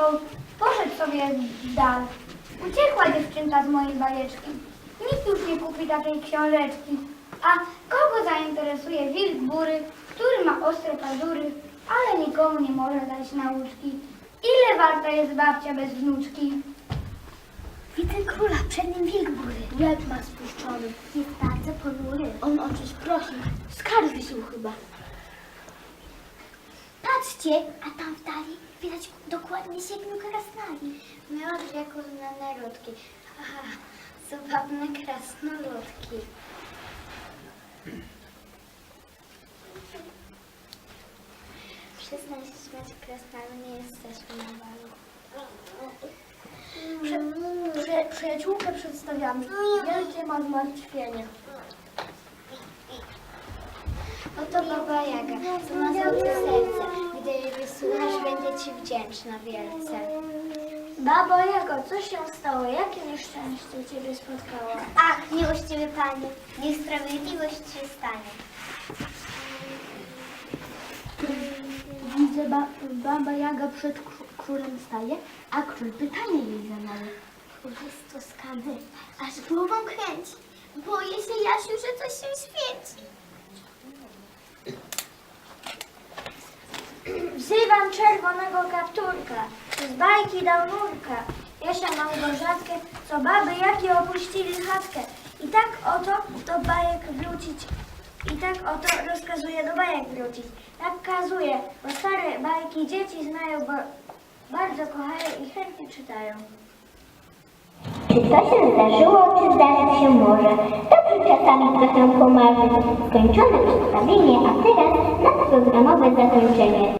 bajeczką, poszedł sobie dal. Uciekła dziewczynka z mojej bajeczki. Nikt już nie kupi takiej książeczki. A kogo zainteresuje wilk bury, który ma ostre pazury, ale nikomu nie może dać nauczki? Ile warta jest babcia bez wnuczki? Widzę króla, przed nim wilk bury. Łeb ma spuszczony. Jest bardzo ponury. On o coś prosi. Skarży się chyba. Patrzcie, a tam w dali widać dokładnie siedmiu krasnali. Miałam jako znane ludki. Aha, zabawne krasnoludki. Przestań się śmiać krasnale, nie jesteśmy na balu. Prze, prze, przyjaciółkę przedstawiamy. Wielkie ma zmartwienie. Oto Baba Jaga, co ma złote serce. Gdy jej wysłuchasz, będzie Ci wdzięczna wielce. Babo Jago, co się stało? Jakie nieszczęście Ciebie spotkało? Ach, miłościwy Panie, niech sprawiedliwość się stanie. Widzę, ba, baba Jaga przed kró- królem staje, a król pytanie jej zadaje. Jest to aż głową kręci. Boję się, Jasiu, że coś się świeci. Wzywam czerwonego kapturka, z bajki dał nurka. Jasia Małgorzatkę, co baby jakie opuścili chatkę. I tak oto do bajek wrócić. I tak oto rozkazuje do bajek wrócić. Tak kazuje, bo stare bajki dzieci znają, bo bardzo kochają i chętnie czytają. Czy to się zdarzyło, czy zdarzyć się może? Dobrze czasami trochę pomarzyć. Skończone przedstawienie, a teraz nadprogramowe zakończenie.